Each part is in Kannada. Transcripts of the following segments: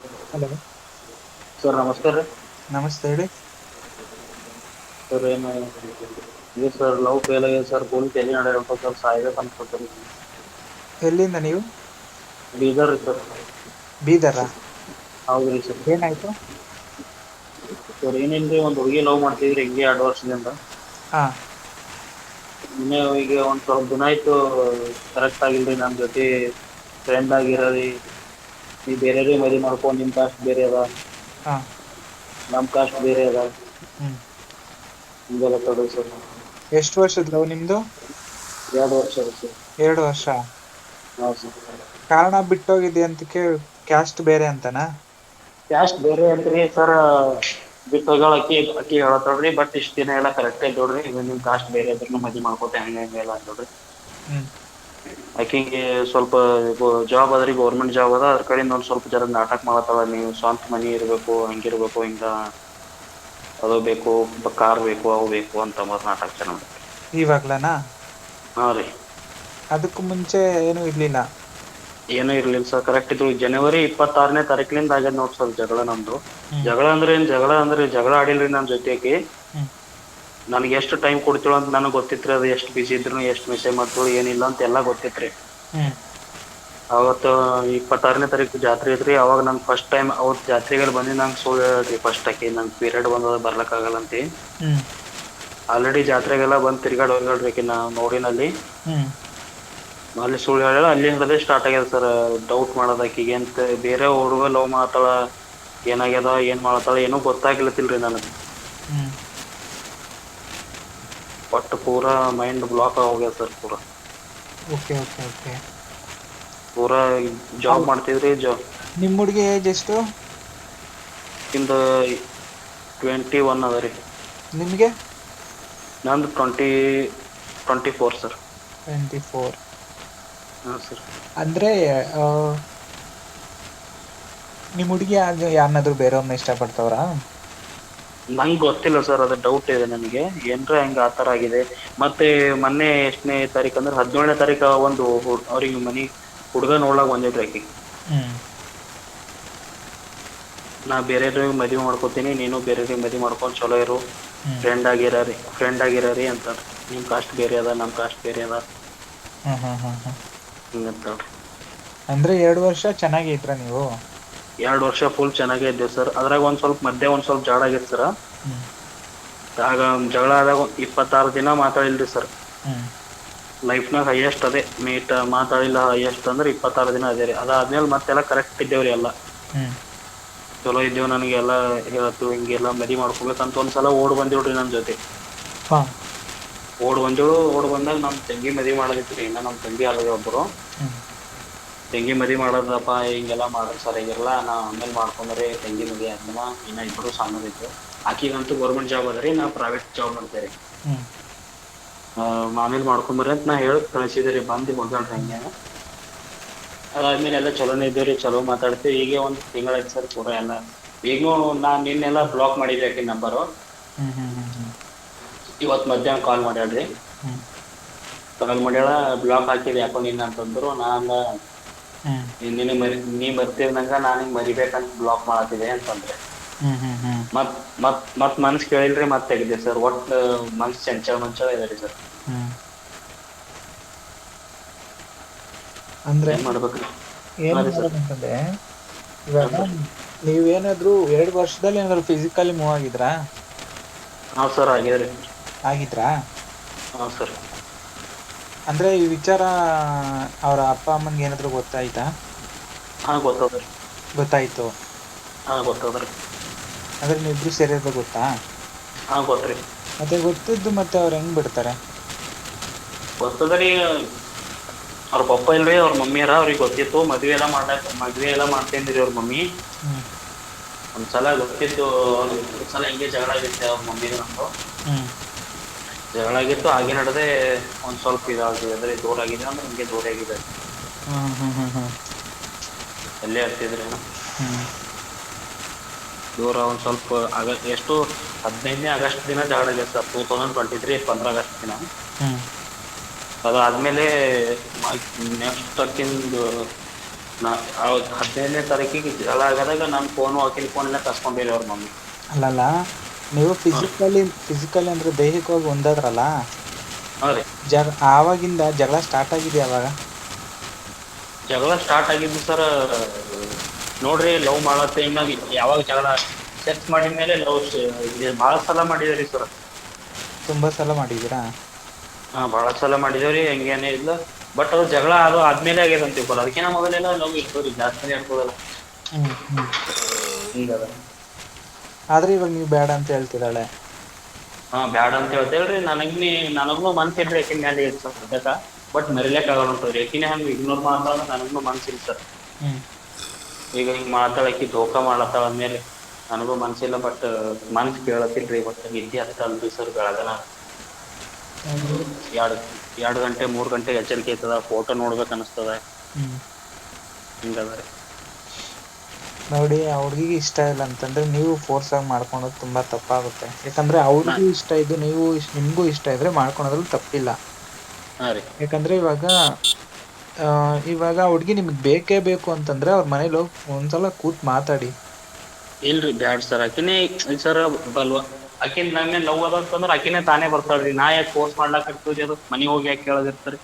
ಹಲೋ. ಸರ್ ನಮಸ್ಕಾರ ರೀ. ನಮಸ್ತೆ ಹೇಳಿ. ಸರ್ ಏನು ಇದು ಸರ್ ಲವ್ ಫೇಲ್ ಆಗಿದೆ ಸರ್ ಫುಲ್ ತಲಿ ನಡೆಯಕಟ್ಟದ ಸರ್ ಸಾಯ್ಬೇಕು ಅನ್ಕೋತೇನಿ. ಎಲ್ಲಿಂದ ನೀವು? ಬೀದರ್ ಸರ್. ಬೀದರ? ರೀ ಸರ್. ಏನಾಯ್ತು? ಸರ್ ಏನಿಲ್ಲ ರೀ ಒಂದು ಹುಡುಗಿ ಲವ್ ಮಾಡ್ತಿದ್ರಿ ಹಿಂಗೆ ಎರಡು ವರ್ಷದಿಂದ. ಹಾ. ಇನ್ನ ಈಗ ಒಂದು ಸ್ವಲ್ಪ ದಿನ ಆಯ್ತು ಕರೆಕ್ಟ್ ಆಗಿಲ್ರಿ ನನ್ನ ಜೊತೆ ಫ್ರೆಂಡ್ ಆಗಿರರಿ. ನೀ ಬೇರೆಯವ್ರಿಗೆ ಮದ್ವಿ ಮಾಡ್ಕೊ ನಿಮ್ ಕಾಸ್ಟ್ ಬೇರೆ ಅದ ಹಾ. ನಮ್ ಕಾಸ್ಟ್ ಬೇರೆ ಅದ ಹ್ಮ್. ಹಿಂಗೆಲ್ಲ ಸರ್ ಎಷ್ಟು ವರ್ಷದ ಲವ್ ನಿಮ್ದು? ಎರಡು ವರ್ಷ ಸರ್ ಎರಡು ವರ್ಷ. ಹಾ ಸರ್. ಕಾರಣ ಬಿಟ್ಟೋಗಿದೆ ಅಂತಕೆ ಕ್ಯಾಸ್ಟ್ ಬೇರೆ ಅಂತನಾ? ಕ್ಯಾಸ್ಟ್ ಬೇರೆ ಅಂತ್ರಿ ಸರ್ ಬಿಟ್ಟ ಅಕ್ಕಿ ಅಕ್ಕಿ ಅಕಿ ಹೇಳತಾಳ್ರಿ ಬಟ್ ಇಷ್ಟ್ ದಿನ ಎಲ್ಲ ಕರೆಕ್ಟ್ ಐತೆ ನೋಡ್ರಿ. ನಿಮ್ ಕಾಸ್ಟ್ ಬೇರೆ ಆದ್ರೂ ಮದ್ವಿ ಮಾಡ್ಕೋತೆ ಹಂಗೆ ಹಿಂಗೆ ಎಲ್ಲ ನೋಡ್ರಿ. ಹ್ಮ್. ಅಕಿಗೆ ಸ್ವಲ್ಪ ಜಾಬ್ ಅದ್ರಿ ಗೌರ್ಮೆಂಟ್ ಜಾಬ್ ಅದ ಅದ್ರ ಕಡೆಯಿಂದ ಒಂದ್ ಸ್ವಲ್ಪ ಜನ ನಾಟಕ ಮಾಡತ್ತಾಳ ನೀವು ಸ್ವಂತ ಮನಿ ಇರ್ಬೇಕು ಹಂಗಿರ್ಬೇಕು ಹಿಂಗ ಅದು ಬೇಕು ಕಾರ್ ಬೇಕು ಅವು ಬೇಕು ಅಂತ ಮತ್ತೆ ನಾಟಕ ಮಾಡ್ತಾಳ ಇವಾಗ್ಲನಾ? ಹಾ ರೀ. ಅದಕ್ಕೂ ಮುಂಚೆ ಏನು ಇರ್ಲಿಲ್ಲ? ಏನು ಇರ್ಲಿಲ್ಲ ಸರ್ ಕರೆಕ್ಟ್ ಇದು ಜನವರಿ ಇಪ್ಪತ್ತಾರನೇ ತಾರೀಕಿನಿಂದ ಆಗ್ಯದ ನೋಡ್ರಿ ಸರ್ ಜಗಳ ನಮ್ದು. ಜಗಳ ಅಂದ್ರೆ ಏನ್ ಜಗಳ ಅಂದ್ರೆ ಜಗಳ ಆಡಿಲ್ರಿ ನಮ್ಮ ಜೊತೆಗೆ. ನನ್ಗೆ ಎಷ್ಟು ಟೈಮ್ ಕೊಡ್ತೀಳು ಅಂತ ನನಗೆ ಗೊತ್ತಿತ್ರಿ ಅದು ಎಷ್ಟು ಬಿಸಿ ಇದ್ರು ಎಷ್ಟು ಮೆಸೇಜ್ ಮಾಡ್ತೀಳು ಏನಿಲ್ಲ ಅಂತ ಎಲ್ಲ ಗೊತ್ತಿತ್ರಿ. ಹ್ಮ್. ಅವತ್ ಇಪ್ಪತ್ತಾರನೇ ತಾರೀಕು ಜಾತ್ರೆ ಐತ್ರಿ ಅವಾಗ ನಾನು ಫಸ್ಟ್ ಟೈಮ್ ಅವತ್ ಜಾತ್ರೆಗಳು ಬಂದು ನಂಗೆ ಸುಳ್ಳ ಹೇಳ್ರಿ ಫಸ್ಟ್ ಆಕಿ ನಂಗೆ ಪೀರಿಯಡ್ ಬಂದದ ಬರ್ಲಕ್ ಆಗಲ್ಲ ಅಂತಿ. ಆಲ್ರೆಡಿ ಜಾತ್ರೆಗೆಲ್ಲ ಬಂದ್ ತಿರ್ಗಾಡ್ ಹೋಗ್ಯಾಳ್ರಿ ಆಕಿ ನಾ ನೋಡಿನಲ್ಲಿ. ಅಲ್ಲಿ ಸುಳ್ಳು ಹೇಳ್ಯಾಳ ಅಲ್ಲಿಂದಲೇ ಸ್ಟಾರ್ಟ್ ಆಗ್ಯದ ಸರ್ ಡೌಟ್ ಮಾಡೋದ ಆಕಿಗೆ ಅಂತ. ಬೇರೆ ಹುಡುಗ ಲವ್ ಮಾತಾಳ ಏನಾಗ್ಯದ ಏನ್ ಮಾಡತ್ತಾಳ ಏನೂ ಗೊತ್ತಾಗ್ಲತ್ತಿಲ್ರಿ ನನಗ್ ಹ್ಮ್ ಒಟ್ಟು ಪೂರಾ ಮೈಂಡ್ ಬ್ಲಾಕ್ ಆಗೋಗ್ಯದ ಸರ್ ಪೂರಾ. ಓಕೆ ಓಕೆ ಓಕೆ ಪೂರಾ ಜಾಬ್ ಮಾಡ್ತಿದ್ರಿ ಜಾಬ್ ನಿಮ್ಮ ಹುಡುಗಿ ಏಜ್ ಎಷ್ಟು? ಇಂದ ಟ್ವೆಂಟಿ ಒನ್ ಅದ ರೀ. ನಿಮಗೆ? ನಂದು twenty twenty four sir. Twenty four ಹಾಂ ಸರ್. ಅಂದ್ರೆ ನಿಮ್ಮ ನಿಮ್ ಹುಡುಗಿ ಆಗ ಬೇರೆಯವ್ರನ್ನ ಬೇರವ್ರನ್ನ ಇಷ್ಟ ಪಡ್ತವ್ರ ನಂಗ್ ಗೊತ್ತಿಲ್ಲ ಸರ್ ಅದು ಡೌಟ್ ಇದೆ ನನಗೆ. ಏನರ ಹೆಂಗ್ ಆತರ ಆಗಿದೆ. ಮತ್ತೆ ಮೊನ್ನೆ ಎಷ್ಟನೇ ತಾರೀಕು ಅಂದ್ರೆ ಹದಿನೇಳನೇ ತಾರೀಕ ಒಂದು ಅವ್ರಿಗೆ ಮನಿ ಹುಡ್ಗ ನೋಡ್ಲಾಕ್ ಬಂದಿದ್ರಿ ಆಕಿ. ಹ್ಮ್. ನಾ ಬೇರೆಯವ್ರಿಗೆ ಮದ್ವಿ ಮಾಡ್ಕೋತೀನಿ ನೀನು ಬೇರೆಯವ್ರಿಗೆ ಮದ್ವಿ ಮಾಡ್ಕೊಂಡು ಚಲೋ ಇರು. ಹ್ಮ್. ಫ್ರೆಂಡ್ ಆಗಿರಾರಿ ಫ್ರೆಂಡ್ ಆಗಿರಾರಿ ಅಂತ ನಿಮ್ ಕಾಸ್ಟ್ ಬೇರೆ ಅದ ನಮ್ ಕಾಸ್ಟ್ ಬೇರೆ ಅದ. ಹ್ಮ್ ಹ್ಮ್ ಹ್ಮ್ ಹ್ಮ್. ಹಿಂಗಂತಾಳ್ರಿ ಅಂದ್ರೆ ಎರಡು ವರ್ಷ ಚೆನ್ನಾಗಿ ಇದ್ರ ನೀವು? ಎರಡ್ ವರ್ಷ ಫುಲ್ ಚೆನ್ನಾಗೇ ಇದ್ದೇವೆ ಸರ್ ಅದ್ರಾಗ ಒಂದ್ ಸ್ವಲ್ಪ ಮಧ್ಯೆ ಒಂದ್ ಸ್ವಲ್ಪ ಜಾಡ ಆಗಿತ್ತು ಸರ ಆಗ ಜಗಳ ಆದಾಗ ಇಪ್ಪತ್ತಾರು ದಿನ ಮಾತಾಡಿಲ್ರಿ ಸರ್ ಲೈಫ್ನಾಗ ಹೈಯೆಸ್ಟ್ ಅದೇ. ಮೀಟ್ ಮಾತಾಡಿಲ್ಲ ಹೈಯೆಸ್ಟ್ ಅಂದ್ರೆ ಇಪ್ಪತ್ತಾರು ದಿನ ಅದೇ ರೀ. ಅದಾದ್ಮೇಲೆ ಮತ್ತೆಲ್ಲ ಕರೆಕ್ಟ್ ಇದ್ದೇವ್ರಿ ಎಲ್ಲ. ಚಲೋ ಇದ್ದೇವ್ ಎಲ್ಲ ಹೇಳತ್ತು ಹಿಂಗೆಲ್ಲ ಮದಿ ಮಾಡ್ಕೋಬೇಕಂತ ಒಂದ್ಸಲ ಓಡ್ ಬಂದಿವ್ರಿ ನನ್ನ ಜೊತೆ. ಓಡ್ ಬಂದಿವ್ ಓಡ್ ಬಂದಾಗ ನಮ್ಮ ತಂಗಿ ಮದ್ವಿ ರೀ. ಇನ್ನ ನಮ್ಮ ತಂಗಿ ಒಬ್ರು. ಹ್ಮ್. ತೆಂಗಿ ಮದಿ ಹಿಂಗೆಲ್ಲ ಮಾಡೋದ್ ಸರ ಈಗೆಲ್ಲ ನಾ ಆಮೇಲೆ ಮಾಡ್ಕೊಂಡ್ರೆ ತೆಂಗಿ ಮದಿ ಆದ್ಮೇಲ ಇನ್ನ ಇಬ್ಬರು ಸಾಮಾನ್ಯ ಇದ್ರು. ಆಕಿಗಂತೂ ಗೌರ್ಮೆಂಟ್ ಜಾಬ್ ಅದ ರೀ ನಾ ಪ್ರೈವೇಟ್ ಜಾಬ್ ಮಾಡ್ತೇರಿ ಹ್ಮ್. ಆಮೇಲೆ ಮಾಡ್ಕೊಂಬರ್ರಿ ಅಂತ ನಾ ಹೇಳ ಕಳ್ಸಿದ್ರಿ ಬಂದಿ ಹೋಗ್ಯಾಳ್ರಿ ಹಂಗೆ. ಅದಾದ್ಮೇಲೆ ಎಲ್ಲ ಚಲೋನೇ ಇದ್ದೀವಿ ರೀ ಚಲೋ ಮಾತಾಡ್ತೀವಿ. ಈಗ ಒಂದ್ ತಿಂಗಳ ಆಯ್ತ್ ಸರ್ ಪೂರಾ ಎಲ್ಲ. ಈಗ್ನು ನಾ ನಿನ್ನೆಲ್ಲ ಬ್ಲಾಕ್ ಮಾಡಿದ್ರಿ ಆಕಿ ನಂಬರು ಇವತ್ತು ಮಧ್ಯಾಹ್ನ ಕಾಲ್ ಮಾಡ್ಯಾಳ್ರಿ. ಕಾಲ್ ಮಾಡ್ಯಾಳ ಬ್ಲಾಕ್ ಹಾಕಿದ್ ಯಾಕೋ ನಿನ್ನ ಅಂತಂದ್ರು ನಾ ಅಂದ ಹ್ಮ್ ನಿನಗ್ ಮರಿ ನೀ ಮರಿತಿದಂಗ ನಾ ನಿಂಗ್ ಮರಿಬೇಕಂತ ಬ್ಲಾಕ್ ಮಾಡತಿದೆ ಅಂತಂದ್ರೆ. ಮತ್ ಮತ್ ಮತ್ ಮನ್ಸ್ ಕೇಳಿಲ್ರಿ ಮತ್ ತೆಗ್ದೆ ಸರ್. ಒಟ್ ಮನ್ಸ್ ಚಂಚಲ ಮಂಚಲ ಇದಾರೆ ಸರ್. ಹ್ಮ್. ಅಂದ್ರೆ ಏನ್ ಮಾಡ್ಬೇಕ್ರಿ? ಏನ್ ಹಾ ರೀ ಸರ್. ಇವಾಗ ನೀವು ನೀವ ಏನಾದ್ರು ಎರಡ್ ವರ್ಷದಲ್ಲಿ ಏನಾದ್ರು ಫಿಸಿಕಲಿ ಮೂವ್ ಆಗಿದ್ರಾ? ಹಾ ಸರ್ ಆಗಿದ್ರಿ. ಆಗಿದ್ರಾ? ಹಾ ಸರ್. ಅಂದ್ರೆ ಈ ವಿಚಾರ ಅವರ ಅಪ್ಪ ಅಮ್ಮನ್ಗೆ ಏನಾದ್ರು ಗೊತ್ತಾಯ್ತಾ? ಹಾ ಗೊತ್ತಾದ್ರಿ ಗೊತ್ತಾಯ್ತು. ಹಾ ಗೊತ್ತಾದ್ರಿ ಅಂದ್ರೆ ನೀವಿಬ್ರು ಸೇರಿರೋದು ಗೊತ್ತಾ? ಹಾ ಗೊತ್ತ್ರಿ. ಮತ್ತೆ ಗೊತ್ತಿದ್ದು ಮತ್ತೆ ಅವ್ರು ಹೆಂಗ್ ಬಿಡ್ತಾರೆ? ಗೊತ್ತದ್ರಿ ಅವ್ರ ಪಪ್ಪ ಇಲ್ರಿ ಅವ್ರ ಮಮ್ಮಿಯರ ಅವ್ರಿಗೆ ಗೊತ್ತಿತ್ತು. ಮದ್ವೆ ಎಲ್ಲ ಮಾಡಕ್ ಮದ್ವೆ ಎಲ್ಲ ಮಾಡ್ತೇನ್ರಿ ಅವ್ರ ಮಮ್ಮಿ. ಹ್ಮ್. ಒಂದ್ಸಲ ಗೊತ್ತಿತ್ತು ಒಂದ್ಸಲ ಹಿಂಗೆ ಜಗಳ ಆಗಿತ್ತೆ ಅವ್ರ ಮಮ್ಮಿ ನಮ್ದು. ಹ್ಮ್. ಜಗಳಾಗಿತ್ತು ಹಾಗೆ ನಡೆದೆ ಒಂದ್ ಸ್ವಲ್ಪ ಇದಾಗಿ ಅಂದ್ರೆ ದೂರ ಆಗಿದೆ ಅಂದ್ರೆ ಹಿಂಗೆ ದೂರ ಆಗಿದೆ ಹ್ಮ್ ಹ್ಮ್ ಹ್ಮ್ ಹ್ಮ್. ಅಲ್ಲೇ ಆಗ್ತಿದ್ರೆ ಹ್ಮ್. ದೂರ ಒಂದ್ ಸ್ವಲ್ಪ ಆಗ ಎಷ್ಟು ಹದಿನೈದನೇ ಆಗಸ್ಟ್ ದಿನ ಜಗಳ ಆಗಿತ್ತು sir two thousand twenty three ಪಂದ್ರ August ದಿನ. ಹ್ಮ್. ಅದಾದ್ಮೇಲೆ ನೆಕ್ಸ್ಟ್ ತಕ್ಕಿಂದು ನಾ ಹದಿನೈದನೇ ತಾರೀಕಿಗೆ ಜಗಳ ಆಗದಾಗ ನನ್ನ ಫೋನು ಫೋನ್ ಫೋನೆಲ್ಲ ಕಸ್ಕೊಂಡಿರಿ ಅವ್ರ ಮಮ್ಮಿ. ಅಲ್ಲಲ್ಲ ನೀವು ಫಿಸಿಕಲಿ ಫಿಸಿಕಲಿ ಅಂದ್ರೆ ದೈಹಿಕವಾಗಿ ಒಂದಾದ್ರಲ್ಲ? ಜಗ ಆವಾಗಿಂದ ಜಗಳ ಸ್ಟಾರ್ಟ್ ಆಗಿದೆ ಅವಾಗ? ಜಗಳ ಸ್ಟಾರ್ಟ್ ಆಗಿದ್ದು ಸರ್ ನೋಡ್ರಿ ಲವ್ ಮಾಡೋ ಟೈಮ್ನಾಗ ಯಾವಾಗ ಜಗಳ ಸೆಕ್ಸ್ ಮಾಡಿದ ಮೇಲೆ ಲವ್ ಭಾಳ ಸಲ ಮಾಡಿದ್ರಿ ಸರ್ ತುಂಬಾ ಸಲ ಮಾಡಿದೀರಾ ಹಾ ಭಾಳ ಸಲ ಮಾಡಿದೇವ್ರಿ ಹೆಂಗೇನೆ ಇಲ್ಲ. ಬಟ್ ಅದು ಜಗಳ ಅದು ಆದ್ಮೇಲೆ ಆಗ್ಯದ ಅಂತ ತಿಳ್ಕೊಲ್ಲ ಅದಕ್ಕಿಂತ ಮೊದಲೆಲ್ಲ ಲವ್ ಇರ್ತವ್ರಿ ಜಾಸ್ತಿ ಇರ್ತದಲ್ಲ ಹ್ಮ್ ಹ್ಮ್. ಹಿಂಗದ. ಆದ್ರೆ ಇವಾಗ ನೀವು ಬೇಡ ಅಂತ ಹೇಳ್ತಿದ್ದಾಳೆ. ಹಾ ಬ್ಯಾಡ ಅಂತ ಹೇಳ್ತೇಳ್ರಿ ನನಗೆ ನನಗೂ ಮನ್ಸಿಲ್ರಿ ಯಾಕಿನ ಮೇಲೆ ಇತ್ತು ಸರ್ ಸದ್ಯಕ್ಕೆ ಬಟ್ ಮರಿಲಿಕ್ಕೆ ಆಗಲ್ಲ ಉಂಟು ಯಾಕಿನೇ ಹಂಗೆ ಇಗ್ನೋರ್ ಮಾಡ್ತಾಳ ನನಗೂ ಮನ್ಸಿಲ್ಲ ಸರ್. ಹ್ಮ್. ಈಗ ಹಿಂಗೆ ಮಾತಾಡಕ್ಕೆ ಧೋಕಾ ಮಾಡ್ಲತ್ತಾಳ ಅಂದ್ಮೇಲೆ ನನಗೂ ಮನ್ಸಿಲ್ಲ ಬಟ್ ಮನ್ಸ್ ಕೇಳತ್ತಿಲ್ರಿ ಒಟ್ಟು ನಿದ್ದೆ ಹತ್ತಲ್ರಿ ಸರ್ ಬೆಳಗನ. ಎರಡು ಎರಡು ಗಂಟೆ ಮೂರ್ ಗಂಟೆ ಎಚ್ಚರಿಕೆ ಐತದ ಫೋಟೋ ನೋಡ್ಬೇಕು ಅನಿಸ್ತದ. ಹ್ಮ್. ಹಿಂಗದ. ರೀ ನೋಡಿ ಆ ಹುಡ್ಗಿಗೆ ಇಷ್ಟ ಇಲ್ಲ ಅಂತಂದ್ರೆ ನೀವು ಫೋರ್ಸ್ ಆಗಿ ಮಾಡ್ಕೊಳೋದು ತುಂಬಾ ತಪ್ಪಾಗುತ್ತೆ. ಯಾಕಂದ್ರೆ ಅವ್ರಿಗೂ ಇಷ್ಟ ಇದ್ದು ನೀವು ನಿಮಗೂ ನಿಮ್ಗೂ ಇಷ್ಟ ಇದ್ರೆ ಮಾಡ್ಕೊಳೋದ್ರಲ್ಲಿ ತಪ್ಪಿಲ್ಲ. ಹಾಂ ರೀ. ಯಾಕಂದ್ರೆ ಇವಾಗ ಆ, ಇವಾಗ ಹುಡ್ಗಿ ನಿಮ್ಗೆ ಬೇಕೇ ಬೇಕು ಅಂತಂದ್ರೆ ಅವ್ರ ಮನೇಲಿ ಹೋಗಿ ಒಂದ್ಸಲ ಕೂತ್ ಮಾತಾಡಿ. ಇಲ್ರಿ ಬ್ಯಾಡ್ ಸರ್. ಆಕಿನೇ ಸರ್ ಬಲ್ವಾ. ಆಕಿನ ನನ್ನ ಲವ್ ಅದ ಅಂತಂದ್ರೆ ಆಕಿನೇ ತಾನೇ ಬರ್ತಾಳ್ರಿ ನಾ ಯಾಕೆ ಫೋರ್ಸ್ ಮಾಡ್ಲಾಕ್ ಅದು? ಮನೆಗೆ ಹೋಗಿ ಯಾಕೆ ಕೇಳೋದಿರ್ತಾರೆ?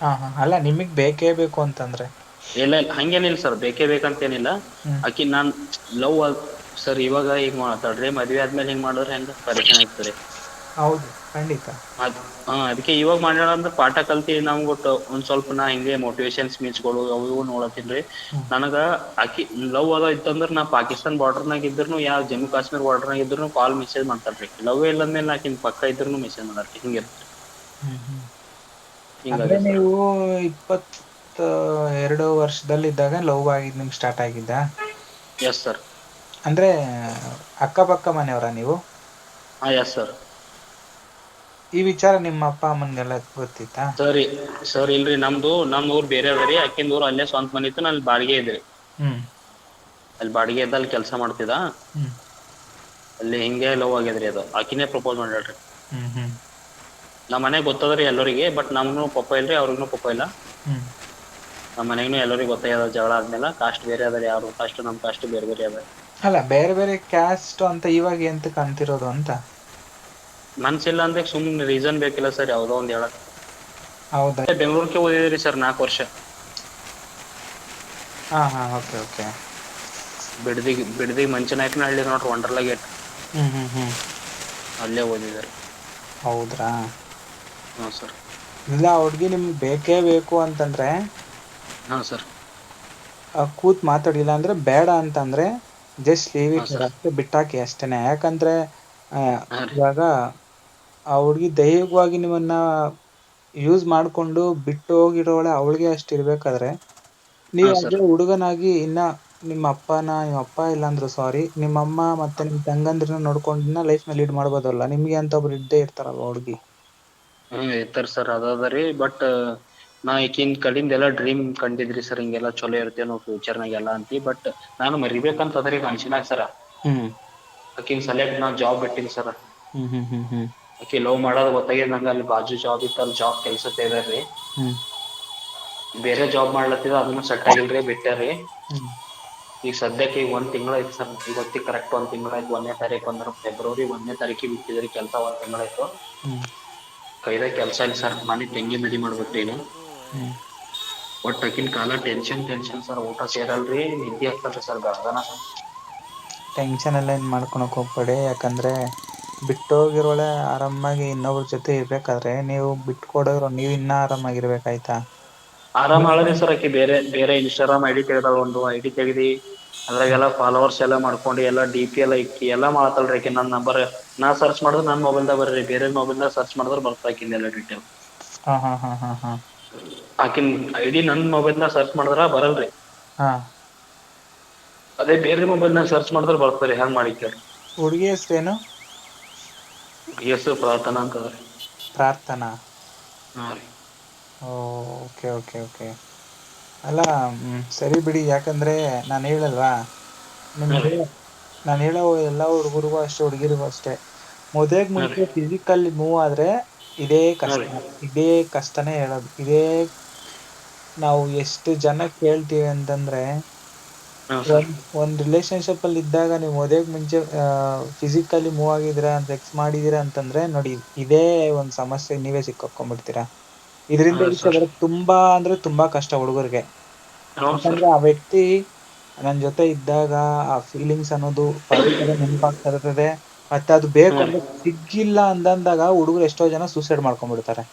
ಹಾ ಹಾ. ಅಲ್ಲ ನಿಮಗ್ ಬೇಕೇ ಬೇಕು ಅಂತಂದ್ರೆ. ಇಲ್ಲ ಇಲ್ಲ ಹಂಗೇನಿಲ್ಲ ಸರ್ ಬೇಕೇ ಬೇಕಂತೇನಿಲ್ಲ. ಏನಿಲ್ಲ ಆಕಿ ನಾನ್ ಲವ್ ಸರ್ ಇವಾಗ ಈಗ ಮಾತಾಡ್ರಿ ಮದ್ವೆ ಆದ್ಮೇಲೆ ಹಿಂಗ್ ಮಾಡಿದ್ರೆ ಹೆಂಗ ಪರೇಶಾನ್ ಆಗ್ತದೆ. ಹೌದು ಖಂಡಿತ. ಅದ್ ಹಾ ಅದಕ್ಕೆ ಇವಾಗ ಮಾಡ್ಯಾಳ ಅಂದ್ರೆ ಪಾಠ ಕಲ್ತಿ ನಮ್ಗೆ ಒಟ್ಟು ಒಂದ್ ಸ್ವಲ್ಪ ನಾ ಹಿಂಗೆ ಮೋಟಿವೇಶನ್ ಸ್ಪೀಚ್ಗಳು ಅವು ಇವು ನೋಡತ್ತೀನ್ರಿ. ನನಗ ಆಕಿ ಲವ್ ಅದ ಇತ್ತಂದ್ರ ನಾ ಪಾಕಿಸ್ತಾನ್ ಬಾರ್ಡರ್ನಾಗ ಇದ್ರು ಯಾವ ಜಮ್ಮು ಕಾಶ್ಮೀರ ಬಾರ್ಡರ್ನಾಗ ಇದ್ರು ಕಾಲ್ ಮೆಸೇಜ್ ಮಾಡ್ತಾರ್ರಿ ಲವ್ ಇಲ್ಲ ಅಂದ್ಮೇಲೆ ಆಕಿನ್ ಪಕ್ಕ ಇದ್ರು ಮೆಸೇಜ್ ಮಾಡ್ರಿ ಹಿಂಗಿರ್ತಾರೆ ಅಂದ್ರೆ ನೀವು ಇಪ್ಪತ್ತ ಎರಡು ವರ್ಷದಲ್ಲಿದ್ದಾಗ ಲವ್ ಆಗಿದ್ದು ನಿಮ್ಗೆ ಸ್ಟಾರ್ಟ್ ಆಗಿದ್ದ? ಎಸ್ ಸರ್ ಅಂದ್ರೆ ಅಕ್ಕಪಕ್ಕ ಮನೆಯವರ ನೀವು? ಆ ಎಸ್ ಸರ್ ಈ ವಿಚಾರ ನಿಮ್ಮ ಅಪ್ಪ ಅಮ್ಮನ್ಗೆಲ್ಲ ಗೊತ್ತಿತ್ತಾ? ಸರಿ ಸರ್ ಇಲ್ರಿ ನಮ್ದು ನಮ್ಮ ಊರು ಬೇರೆ ಅದ ರೀ ಊರು ಊರ್ ಅಲ್ಲೇ ಸ್ವಂತ ಮನೆ ಇತ್ತು ನಾನು ಬಾಡಿಗೆ ಇದ್ರಿ ಹ್ಮ್. ಅಲ್ಲಿ ಬಾಡಿಗೆ ಇದ್ದ ಅಲ್ಲಿ ಕೆಲಸ ಮಾಡ್ತಿದ್ದ. ಹ್ಮ್. ಅಲ್ಲಿ ಹಿಂಗೆ ಲವ್ ಆಗಿದ್ರಿ ಅದು. ಆಕಿನೇ ಪ್ರಪೋಸ್ ಮಾಡ್ಯಾಳ್ರಿ. ಹ್ಮ್ ಹ್ಮ್. ನಮ್ಮ ಮನೆಗೆ ಗೊತ್ತದ್ರಿ ಎಲ್ಲರಿಗೆ ಬಟ್ ನಮ್ಗೂ ಪಪ್ಪ ಇಲ್ರಿ ಅವ್ರಿಗೂ ಪಪ್ಪ ಇಲ್ಲ. ಹ್ಮ್. ನಮ್ಮ ಮನೆಗೂ ಎಲ್ಲರಿಗೂ ಗೊತ್ತಾಗ್ಯದ ಜಗಳ ಆದ್ಮೇಲೆ. ಕಾಸ್ಟ್ ಬೇರೆ ಅದ ಯಾರು? ಕಾಸ್ಟ್ ನಮ್ಮ ಕಾಸ್ಟ್ ಬೇರೆ ಬೇರೆ ಅದ ಅಲ್ಲ ಬೇರೆ ಬೇರೆ ಕ್ಯಾಸ್ಟ್ ಅಂತ ಇವಾಗ ಎಂತ ಕಾಣ್ತಿರೋದು ಅಂತ? ಮನ್ಸಿಲ್ಲ ಅಂದ್ರೆ ಸುಮ್ಮನೆ ರೀಸನ್ ಬೇಕಿಲ್ಲ ಸರ್ ಯಾವುದೋ ಒಂದ್ ಹೇಳಕ್. ಹೌದಾ? ಬೆಂಗಳೂರಿಗೆ ಓದಿದ್ರಿ ಸರ್ ನಾಲ್ಕು ವರ್ಷ. ಹಾ ಹಾ okay okay Bidadi Bidadi Manchanayakanahalli ನೋಡ್ರಿ ವಂಡರ್ಲಾ ಗೇಟ್ ಹ್ಮ್ ಹ್ಮ್ ಹ್ಮ್. ಅಲ್ಲೇ ಓದಿದಾರೆ ಹೌದ್ರಾ? ಹಾ ಸರ್ ಇಲ್ಲ ಅವ್ರಿಗೆ ನಿಮ್ಗೆ ಬೇಕೇ ಬೇಕು ಅಂತಂದ್ರೆ ಹಾಂ ಸರ್ ಕೂತ್ ಮಾತಾಡಿಲ್ಲ ಅಂದ್ರೆ ಬೇಡ ಅಂತಂದ್ರೆ ಜಸ್ಟ್ ಲೀವ್ ಇಟ್ ಬಿಟ್ಟಾಕಿ ಅಷ್ಟೇನೆ. ಯಾಕಂದ್ರೆ ಇವಾಗ ಆ ಹುಡುಗಿ ದೈಹಿಕವಾಗಿ ನಿಮ್ಮನ್ನ ಯೂಸ್ ಮಾಡ್ಕೊಂಡು ಬಿಟ್ಟು ಹೋಗಿರೋಳೆ ಅವಳಿಗೆ ಅಷ್ಟು ಇರ್ಬೇಕಾದ್ರೆ ನೀವು ಅದೇ ಹುಡುಗನಾಗಿ ಇನ್ನ ನಿಮ್ಮ ಅಪ್ಪನ ನಿಮ್ಮ ಅಪ್ಪ ಇಲ್ಲ ಅಂದ್ರು ಸಾರಿ ನಿಮ್ಮ ಅಮ್ಮ ಮತ್ತೆ ನಿಮ್ ತಂಗಂದ್ರನ್ನ ನೋಡ್ಕೊಂಡು ಇನ್ನ ಲೈಫ್ನಲ್ಲಿ ಲೀಡ್ ಮಾಡ್ಬೋದಲ್ಲ. ನಿಮ್ಗೆ ಅಂತ ಒಬ್ರು ಇದ್ದೇ ಇರ್ತಾರಲ್ವ ಹುಡುಗಿ? ಹ್ಮ್ ಇರ್ತಾರ ಸರ್ ಅದಾದ್ರಿ ಬಟ್ ನಾ ಈಕಿನ್ ಕಡಿಂದ ಎಲ್ಲ ಡ್ರೀಮ್ ಕಂಡಿದ್ರಿ ಸರ್ ಹಿಂಗೆಲ್ಲ ಚಲೋ ಇರ್ತೇನೋ ಫ್ಯೂಚರ್ನಾಗ ಎಲ್ಲ ಅಂತಿ ಬಟ್ ನಾನು ಮರಿಬೇಕಂತ ಅದರಿ ಮನ್ಸಿನಾಗ ಸರ ಆಕಿನ್ ಸಲಕ್ ನಾ ಜಾಬ್ ಬಿಟ್ಟಿನಿ ಸರ್ ಆಕಿ ಲವ್ ಮಾಡೋದು ಗೊತ್ತಾಗ್ಯದ ನಂಗೆ ಅಲ್ಲಿ ಬಾಜು ಜಾಬ್ ಇತ್ತು ಅಲ್ಲಿ ಜಾಬ್ ಕೆಲಸ ರೀ. ಹ್ಮ್. ಬೇರೆ ಜಾಬ್ ಮಾಡ್ಲತ್ತಿದ ಅದನ್ನ ಸೆಟ್ ಆಗಿಲ್ರಿ ಬಿಟ್ಟಾರಿ. ಈಗ ಸದ್ಯಕ್ಕೆ ಈಗ ಒಂದ್ ತಿಂಗಳ ಐತಿ ಸರ್ ಇವತ್ತಿಗೆ ಕರೆಕ್ಟ್ ಒಂದ್ ತಿಂಗಳ ಆಯ್ತು ಒಂದನೇ ತಾರೀಕು ಅಂದ್ರೆ ಫೆಬ್ರವರಿ ಒಂದನೇ ತಾರೀಕಿಗೆ ಬಿಟ್ಟಿದ್ರಿ ಕೆಲಸ ಒಂದ್ ತಿಂಗಳಾಯ್ತು ಕೈದಾಗ ಕೆಲಸ ಇಲ್ಲ ಸರ್ ಮನೆ ತೆಂಗಿ ಮದಿ ಮಾಡ್ಬೇಕ್ರಿ ಏನು ಒಟ್ಟು ಕಾಲ ಟೆನ್ಷನ್ ಟೆನ್ಷನ್ ಸರ್ ಊಟ ಸೇರಲ್ರಿ ನಿದ್ದೆ ಆಗ್ತಲ್ರಿ ಸರ್ ಬೆಳಗಾನ ಟೆನ್ಷನ್ ಎಲ್ಲ ಏನು ಮಾಡ್ಕೊಳಕ್ ಹೋಗ್ಬೇಡಿ ಯಾಕಂದ್ರೆ ಬಿಟ್ಟೋಗಿರೋಳೆ ಆರಾಮಾಗಿ ಇನ್ನೊಬ್ರ ಜೊತೆ ಇರ್ಬೇಕಾದ್ರೆ ನೀವು ಬಿಟ್ಕೊಡೋರು ನೀವು ಇನ್ನ ಆರಾಮಾಗಿರ್ಬೇಕಾಯ್ತಾ? ಆರಾಮ್ ಆಳರಿ ಸರ್ ಆಕಿ ಬೇರೆ ಬೇರೆ ಇನ್ಸ್ಟಾಗ್ರಾಮ್ ಐಡಿ ತೆಗ್ದಾಳ ಒಂದು ಐಡಿ ತೆಗ್ದಿ ಅದ್ರಾಗೆಲ್ಲ ಫಾಲೋವರ್ಸ್ ಎಲ್ಲ ಮಾಡ್ಕೊಂಡು ಎಲ್ಲ ಡಿ ಪಿ ಎಲ್ಲ ಇಕ್ಕಿ ಎಲ್ಲ ಮಾಡತ್ತಲ್ರಿ ಆಕಿ ನನ್ನ ನಂಬರ್ ನಾ ಸರ್ಚ್ ಮಾಡಿದ್ರೆ ನನ್ನ ಮೊಬೈಲ್ದಾಗ ಬರ್ರಿ ಬೇರೆ ಮೊಬೈಲ್ದಾಗ ಸರ್ಚ್ ಮಾಡಿದ್ರೆ ಬರ್ತಾ ಆಕಿಂದೆಲ್ಲ ಡೀಟೇಲ್ ಹಾ ಹಾ ಹಾ ಹಾ ಹಾ. ಆಕಿನ್ ಐಡಿ ನನ್ನ ಮೊಬೈಲ್ದಾಗ ಸರ್ಚ್ ಮಾಡಿದ್ರ ಬರಲ್ರಿ. ಹಾ. ಅದೇ ಬೇರೆ ಮೊಬೈಲ್ನಾಗ ಸರ್ಚ್ ಮಾಡಿದ್ರೆ ಬರ್ತಾರೆ ಹೆಂಗ್ ಮಾಡಿ ಕೇಳಿ ಹುಡುಗಿ ಹೆಸ್ರೇನು? ಹೆಸರು ಪ್ರಾರ್ಥನಾ ಅಂತ ಪ್ರಾರ್ಥನಾ? ಹಾಂ ರೀ. Okay okay okay. ಅಲ್ಲ ಸರಿ ಬಿಡಿ ಯಾಕಂದ್ರೆ ನಾನು ಹೇಳಲ್ವಾ? ನಿಮ್ಗೆ ನಾನು ಹೇಳೋ ಎಲ್ಲ ಹುಡುಗರಿಗೂ ಅಷ್ಟೇ ಹುಡುಗಿರಿಗೂ ಅಷ್ಟೇ. ಮದುವೆಗೆ ಮುಂಚೆ ಫಿಸಿಕಲ್ ಮೂವ್ ಆದ್ರೆ ಇದೇ ಕಷ್ಟ ಇದೇ ಕಷ್ಟನೇ ಹೇಳೋದು. ಇದೇ ನಾವು ಎಷ್ಟು ಜನ ಕೇಳ್ತೀವಿ ಅಂತಂದ್ರೆ ಒಂದ್ ಒಂದ್ ರಿಲೇಶನ್ಶಿಪ್ ಅಲ್ಲಿ ಇದ್ದಾಗ ನೀವು ಮದ್ವೆಗ್ ಮುಂಚೆ ಫಿಸಿಕಲಿ ಮೂವ್ ಆಗಿದೀರಾ ಸೆಕ್ಸ್ ಮಾಡಿದೀರಾ ಅಂತಂದ್ರೆ ನೋಡಿ ಇದೇ ಒಂದ್ ಸಮಸ್ಯೆ ನೀವೇ ಸಿಕ್ಕಾಕೊಂಡ್ಬಿಡ್ತೀರಾ. ಇದರಿಂದ ತುಂಬಾ ಅಂದ್ರೆ ತುಂಬಾ ಕಷ್ಟ ಹುಡುಗರ್ಗೆ. ಯಾಕಂದ್ರೆ ಆ ವ್ಯಕ್ತಿ ನನ್ ಜೊತೆ ಇದ್ದಾಗ ಆ ಫೀಲಿಂಗ್ಸ್ ಅನ್ನೋದು ನೆನಪಾಗ್ತಾ ಇರ್ತದೆ. ಮತ್ತೆ ಅದು ಬೇಕು ಅಂದ್ರೆ ಸಿಗ್ಗಿಲ್ಲ ಅಂದಂದಾಗ ಹುಡುಗರು ಎಷ್ಟೋ ಜನ ಸೂಸೈಡ್ ಮಾಡ್ಕೊಂಡ್ಬಿಡ್ತಾರೆ.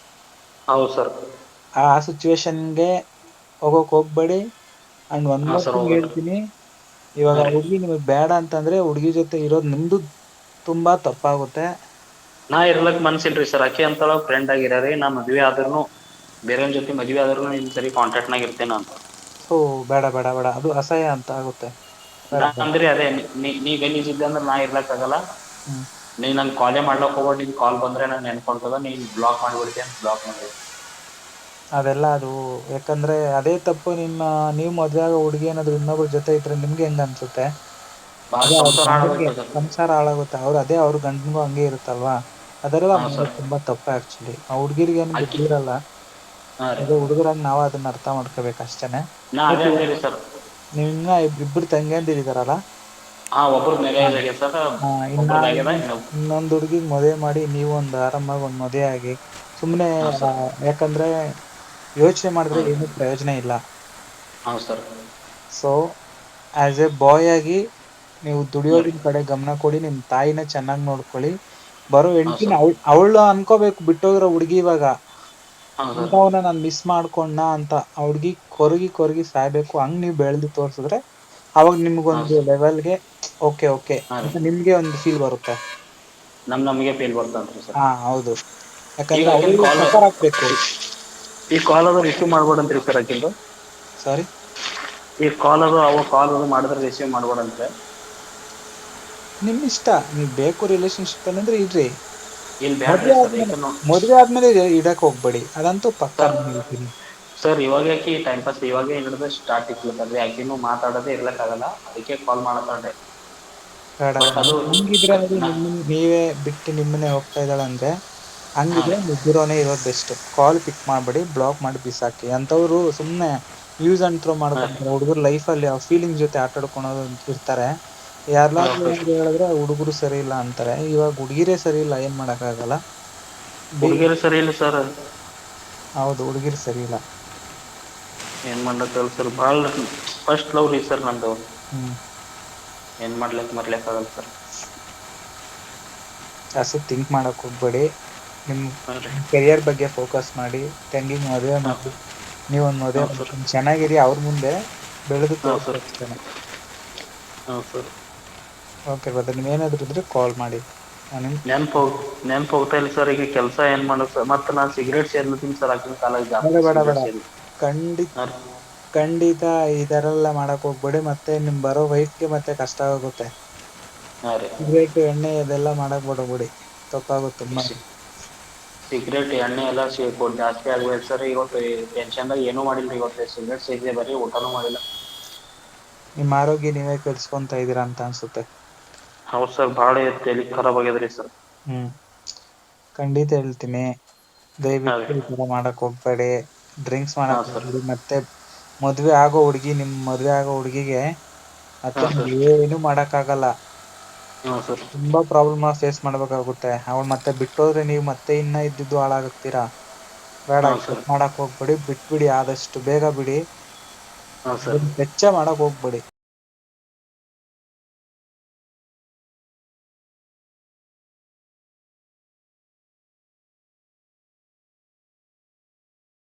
ಹೌದು ಸರ್. ಆ ಸಿಚುವೇಶನ್ಗೆ ಹೋಗಕ್ ಹೋಗ್ಬೇಡಿ. ಅಂಡ್ ಒಂದ್ ಹಾ ಹೇಳ್ತೀನಿ. ಇವಾಗ ಹುಡುಗಿ ನಿಮಗೆ ಬೇಡ ಅಂತಂದ್ರೆ ಹುಡುಗಿ ಜೊತೆ ಇರೋದು ನಿಮ್ದು ತುಂಬಾ ತಪ್ಪಾಗುತ್ತೆ. ನಾ ಇರ್ಲಕ್ ಮನ್ಸಿಲ್ರಿ ಸರ್. ಆಕೆ ಅಂತಳ ಫ್ರೆಂಡ್ ಆಗಿರಾರಿ. ನಾ ಮದ್ವೆ ಆದ್ರೂ ಬೇರೆ ಜೊತೆ ಮದ್ವೆ ಆದ್ರೂ ನಿಮ್ ಸರಿ ಕಾಂಟ್ಯಾಕ್ಟ್ ನಾಗ ಇರ್ತೇನೆ ಅಂತ. ಓ ಬೇಡ ಬೇಡ ಬೇಡ. ಅದು ಅಸಹ್ಯ ಅಂತ ಆಗುತ್ತೆ. ಅಂದ್ರೆ ನಾ ಬೇಡ ಅಂದ್ರಿ ಅದೇ ನೀ ನೀ ಗಲೀಜ್ ಇದ್ದೆ ಅಂದ್ರೆ ನಾ ಇರ್ಲಕ್ ಆಗಲ್ಲ. ಹ್ಮ್. ನೀ ನಂಗೆ ಕಾಲೇ ಮಾಡ್ಲಕ್ ಹೋಗಬೇಡ. ನಿನ್ ಕಾಲ್ ಬಂದ್ರೆ ನಾನು ನೆನಪು ನೀನ್ ಬ್ಲಾಕ್ ಮಾಡ್ಬಿಡ್ತೀನಿ ಅಂತ ಬ್ಲಾಕ್ ಮಾಡಿ ಅದೆಲ್ಲ ಅದು ಯಾಕಂದ್ರೆ ಅದೇ ತಪ್ಪು ನಿಮ್ಮ ನೀವು ಮದುವೆ ಆಗೋ ಹುಡುಗಿ ಏನಾದರೂ ಇನ್ನೊಬ್ರ ಜೊತೆ ಇದ್ರೆ ನಿಮ್ಗೆ ಹೆಂಗ್ ಅನ್ಸುತ್ತೆ? ಸಂಸಾರ ಹಾಳಾಗುತ್ತೆ ಅವ್ರು ಅದೇ ಅವ್ರ ಗಂಡನಿಗೂ ಹಂಗೆ ಇರುತ್ತಲ್ವಾ? ಅದೆಲ್ಲ ತುಂಬಾ ತಪ್ಪು ಆಕ್ಚುಲಿ ಆ ಹುಡುಗಿರಿಗೆ ಏನು ಗೊತ್ತಿರಲ್ಲ. ಅದೇ ಹುಡುಗರಾಗ ನಾವ್ ಅದನ್ನ ಅರ್ಥ ಮಾಡ್ಕೋಬೇಕು ಅಷ್ಟೇನೆ. ನಿಮ್ಮ ನೀವ್ ಇನ್ನ ಇಬ್ಬರು ತಂಗಿಯಂದಿರಿದಾರಲ್ಲ ಇನ್ನೊಂದ್ ಹುಡ್ಗಿಗ್ ಮದ್ವೆ ಮಾಡಿ ನೀವು ಒಂದ್ ಆರಾಮಾಗಿ ಒಂದ್ ಮದುವೆ ಆಗಿ. ಸುಮ್ನೆ ಯಾಕಂದ್ರೆ ಯೋಚನೆ ಮಾಡಿದ್ರೆ ಏನು ಪ್ರಯೋಜನ ಇಲ್ಲ. ಹೌದು sir. So as a boy ಆಗಿ ನೀವು ದುಡಿಯೋರಿನ ಕಡೆ ಗಮನ ಕೊಡಿ ನಿಮ್ ತಾಯಿನ ಚೆನ್ನಾಗಿ ನೋಡ್ಕೊಳ್ಳಿ. ಬರೋ ಹೆಂಡತಿನ ಅವಳು ಅವಳು ಅನ್ಕೋಬೇಕು ಬಿಟ್ಟೋಗಿರೋ ಹುಡ್ಗಿ ಇವಾಗ. ಇಂಥವ್ನ ನಾನ್ ಮಿಸ್ ಮಾಡ್ಕೊಂಡ ಅಂತ ಆ ಹುಡ್ಗಿ ಕೊರಗಿ ಕೊರಗಿ ಸಾಯ್ಬೇಕು ಹಂಗ್ ನೀವ್ ಬೆಳೆದು ತೋರ್ಸಿದ್ರೆ ಅವಾಗ ನಿಮ್ಗೊಂದು ಲೆವೆಲ್ಗೆ ಓಕೆ ಓಕೆ ಅಂತ ನಿಮ್ಗೆ ಒಂದು ಫೀಲ್ ಬರುತ್ತೆ. ನಮ್ ನಮಗೆ ಫೀಲ್ ಬರ್ತನ್ರಿ ಸರ್. ಹಾ ಹೌದು. ಯಾಕಂದ್ರೆ ಅವ್ರಿಗೆ ಸಫರ್ ಆಗ್ಬೇಕು. ಈ ಕಾಲ್ ಅದು ರಿಸೀವ್ ಮಾಡ್ಬೋದಂತ್ರಿ ಸರ್ ಆಕಿಂದು ಸಾರಿ ಈ ಕಾಲ್ ಅದು ಅವ ಕಾಲ್ ಅದು ಮಾಡಿದ್ರೆ ರಿಸೀವ್ ಮಾಡ್ಬೋದಂತೆ? ನಿಮ್ ಇಷ್ಟ ನೀವು ಬೇಕು ರಿಲೇಶನ್ಶಿಪ್ ಅಂದ್ರೆ ಇಡ್ರಿ. ಇಲ್ಲಿ ಮದ್ವೆ ಆದ್ಮೇಲೆ ಯಾಕನು ಮದ್ವೆ ಆದ್ಮೇಲೆ ಇಡಕ್ ಹೋಗ್ಬೇಡಿ. ಅದಂತೂ ಪಕ್ಕ ಸರ್ ಇವಾಗ ಹೇಳ್ತೀನಿ ಸರ್ ಇವಾಗಕಿ ಟೈಮ್ ಪಾಸ್ ಇವಾಗ ಹಿಡಿದ್ರೆ ಸ್ಟಾರ್ಟ್ ಅಂದ್ರೆ ಯಾಕಿನ್ನು ಮಾತಾಡೋದೇ ಇರ್ಲಕ್ ಆಗಲ್ಲ ಅದಕ್ಕೆ ಕಾಲ್ ಮಾಡತಾಡ್ರಿ ಬೇಡ. ಅದು ನಾ ನಿಮ ನೀವೇ ಬಿಟ್ಟು ನಿಮ್ಮನೆ ಹೋಗ್ತಾ ಇದ್ದಾಳೆ ಅಂದ್ರೆ ಹಂಗಿದ್ರೆ ದೂರನೇ ಇರೋದು ಬೆಸ್ಟ್ ಕಾಲ್ ಪಿಕ್ ಮಾಡ್ಬೇಡಿ ಬ್ಲಾಕ್ ಮಾಡಿ ಬಿಸಾಕಿ. ಅಂತವ್ರು ಸುಮ್ನೆ ಯೂಸ್ ಅಂಡ್ ಥ್ರೋ ಮಾಡ್ಕೊಂತಾರೆ ಹುಡುಗರು ಲೈಫ್ ಅಲ್ಲಿ ಫೀಲಿಂಗ್ ಜೊತೆ ಆಟಾಡ್ಕೊಳೋರು ಇರ್ತಾರೆ. ಯಾರ್ಲಾದ್ರು ಹೇಳಿದ್ರೆ ಹುಡುಗರು ಸರಿ ಇಲ್ಲ ಅಂತಾರೆ. ಇವಾಗ ಹುಡುಗಿರೇ ಸರಿ ಇಲ್ಲ ಏನ್ ಮಾಡಕ್ ಆಗಲ್ಲ ಬಿ ಸರಿ ಇಲ್ಲ ಸರ್ ಹೌದು ಹುಡುಗಿರು ಸರಿ ಇಲ್ಲ. ಏನ್ ಮಾಡ್ಲಕ್ ಸರ್ ಬಾಳ್ ಫಸ್ಟ್ ಲವ್ ರೀ ಸರ್ ನಂದು ಏನ್ ಮಾಡ್ಲಕ್ ಮರ್ಲಕ್ ಆಗಲ್ಲ ಸರ್ ಜಾಸ್ತಿ ಥಿಂಕ್ ಮಾಡಕ್ ಹೋಗ್ಬೇಡಿ. ನಿಮ್ ಹಾಂ ಕೆರಿಯರ್ ಬಗ್ಗೆ ಫೋಕಸ್ ಮಾಡಿ ತಂಗಿಗೆ ಮದುವೆ ಮಾಡಿ ನೀವು ಒಂದ್ ಮದ್ವೆ ಚೆನ್ನಾಗಿರಿ ಅವ್ರ ಮುಂದೆ ಬೆಳೆದು ಹಾಂ ತೋರ್ಸಿ ಸರ್. ಅಷ್ಟೇನೆ ಹಾಂ ಸರ್. ಓಕೆ ಬ್ರದರ್ ನೀವ್ ಏನಾದ್ರು ಇದ್ರೆ ಕಾಲ್ ಮಾಡಿ. ನೆನ್ಪು ನೆನ್ಪು ಹೋಗ್ತಾ ಇಲ್ಲ ಸರ್. ಈಗ ಕೆಲಸ ಏನ್ ಮಾಡ ಸರ್? ಮತ್ತೆ ನಾನ್ ಸಿಗರೇಟ್ ಸೇದ್ಲತೀನಿ ಸರ್. ಬೇಡ ಜಾಸ್ತಿ ಬೇಡ ಬೇಡ ಸಿಗರೇಟ್ ಸೇದಿ ಖಂಡಿ ಹಾಂ ರೀ. ಖಂಡಿತ ಇದರೆಲ್ಲ ಮಾಡಕ್ ಹೋಗ್ಬೇಡಿ. ಮತ್ತೆ ನಿಮ್ ಬರೋ ವೈಫ್ಗೆ ಮತ್ತೆ ಕಷ್ಟ ಆಗುತ್ತೆ ಸಿಗರೇಟು ಎಣ್ಣೆ ಇದೆಲ್ಲ ಮಾಡಕ್ ಬಿಡಬೇಡಿ ತಪ್ಪಾಗುತ್ತೆ ತುಂಬಾ. ಸಿಗರೇಟ್ ಎಣ್ಣೆ ಎಲ್ಲ ಸೇರ್ಕೊಂಡು ಜಾಸ್ತಿ ಆಗ್ಬೇಕು ಸರ್. ಇವತ್ತು ಟೆನ್ಷನ್ದಾಗ ಏನು ಮಾಡಿಲ್ಲ ಇವತ್ತು? ಸಿಗರೇಟ್ ಸೇದಿದೆ ಬರೀ ಊಟನೂ ಮಾಡಿಲ್ಲ. ನಿಮ್ಮ ಆರೋಗ್ಯ ನೀವೇ ಕೆಡಿಸ್ಕೊಂತ ಇದೀರಾ ಅಂತ ಅನ್ಸುತ್ತೆ. ಹೌದು ಸರ್. ಭಾಳ ತಲಿ ಖರಾಬ್ ಆಗಿದ್ರಿ ಸರ್. ಹ್ಮ್. ಖಂಡಿತ ಹೇಳ್ತೀನಿ. ದಯವಿಟ್ಟು ಈ ಮಾಡಕ್ ಹೋಗ್ಬೇಡಿ. ಡ್ರಿಂಕ್ಸ್ ಮಾಡಿ ಮಾಡಕ್ ಹೋಗ್ಬೇಡಿ. ಮತ್ತೆ ಮದ್ವೆ ಆಗೋ ಹುಡ್ಗಿ ನಿಮ್ ಮದ್ವೆ ಆಗೋ ಹುಡ್ಗಿಗೆ ಮತ್ತೆ ಏನು ಮಾಡಕ್ ಆಗಲ್ಲ. ಹಾಂ ಸರ್ ತುಂಬಾ ಪ್ರಾಬ್ಲಮ್ ಫೇಸ್ ಮಾಡ್ಬೇಕಾಗುತ್ತೆ. ಅವಳು ಮತ್ತೆ ಬಿಟ್ಟೋದ್ರೆ ನೀವು ಮತ್ತೆ ಇನ್ನ ಇದ್ದಿದ್ದು ಹಾಳಾಗ್ತೀರಾ ಬೇಡ ಮಾಡಕ್ ಹೋಗ್ಬೇಡಿ. ಬಿಟ್ಬಿಡಿ ಆದಷ್ಟು ಬೇಗ ಬಿಡಿ. ವೆಚ್ಚ ಮಾಡಕ್ ಹೋಗ್ಬೇಡಿ.